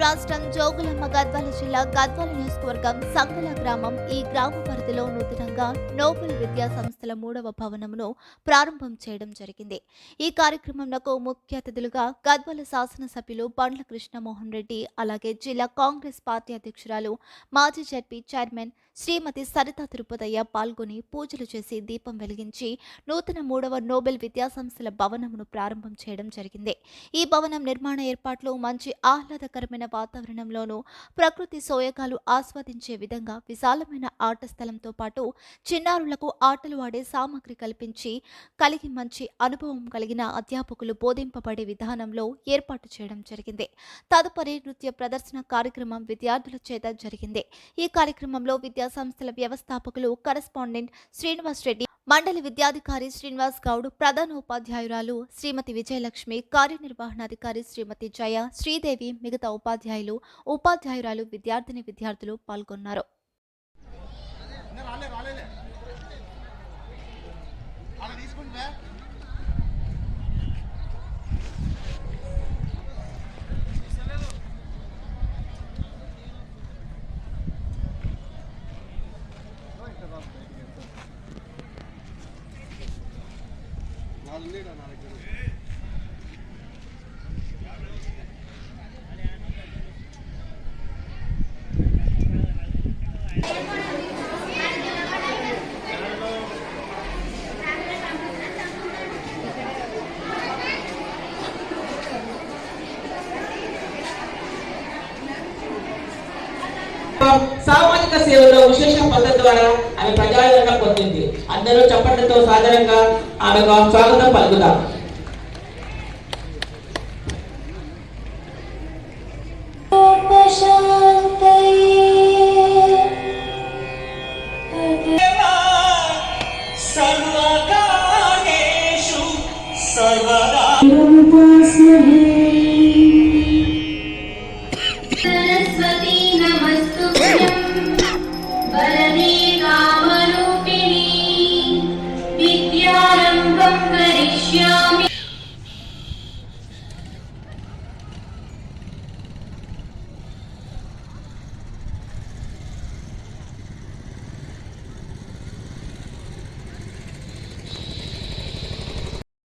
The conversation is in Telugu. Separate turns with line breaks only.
రాష్ట్రం జోగులమ్మ గద్వాల జిల్లా గద్వాల నియోజకవర్గం సంగల గ్రామం ఈ గ్రామ పరిధిలో నూతనంగా నోబెల్ విద్యా సంస్థల మూడవ భవనమును ప్రారంభం చేయడం జరిగింది. ఈ కార్యక్రమంలో ముఖ్య అతిథులుగా గద్వాల శాసనసభ్యులు పండ్ల కృష్ణమోహన్ రెడ్డి అలాగే జిల్లా కాంగ్రెస్ పార్టీ అధ్యక్షురాలు మాజీ జడ్పీ చైర్మన్ శ్రీమతి సరిత తిరుపతయ్య పాల్గొని పూజలు చేసి దీపం వెలిగించి నూతన మూడవ నోబెల్ విద్యా సంస్థల భవనమును ప్రారంభం చేయడం జరిగింది. ఈ భవనం నిర్మాణ ఏర్పాట్లు మంచి ఆహ్లాదకరమైన వాతావరణంలోనూ ప్రకృతి సోయకాలు ఆస్వాదించే విధంగా విశాలమైన ఆట స్థలంతో పాటు చిన్నారులకు ఆటలు ఆడే సామాగ్రి కల్పించి కలిగి మంచి అనుభవం కలిగిన అధ్యాపకులు బోధింపబడే విధానంలో ఏర్పాటు చేయడం జరిగింది. తదుపరి నృత్య ప్రదర్శన కార్యక్రమం విద్యార్థుల చేత జరిగింది. ఈ కార్యక్రమంలో విద్యా సంస్థల వ్యవస్థాపకులు కరస్పాండెంట్ శ్రీనివాస్ రెడ్డి మండలి విద్యాధికారి శ్రీనివాస్ గౌడ్ ప్రధాన ఉపాధ్యాయురాలు శ్రీమతి విజయలక్ష్మి కార్యనిర్వహణాధికారి శ్రీమతి జయ శ్రీదేవి మిగతా ఉపాధ్యాయులు ఉపాధ్యాయురాలు విద్యార్థిని విద్యార్థులు పాల్గొన్నారు.
அது லேட் நான் நினைக்கிறேன்
సామాజిక సేవలో విశేష పద్ధతి ద్వారా ఆమె ప్రజాదరణ పొందింది. అందరూ చప్పట్లతో సాధారణంగా ఆమెకు స్వాగతం పలుకుదాం
सर्वदा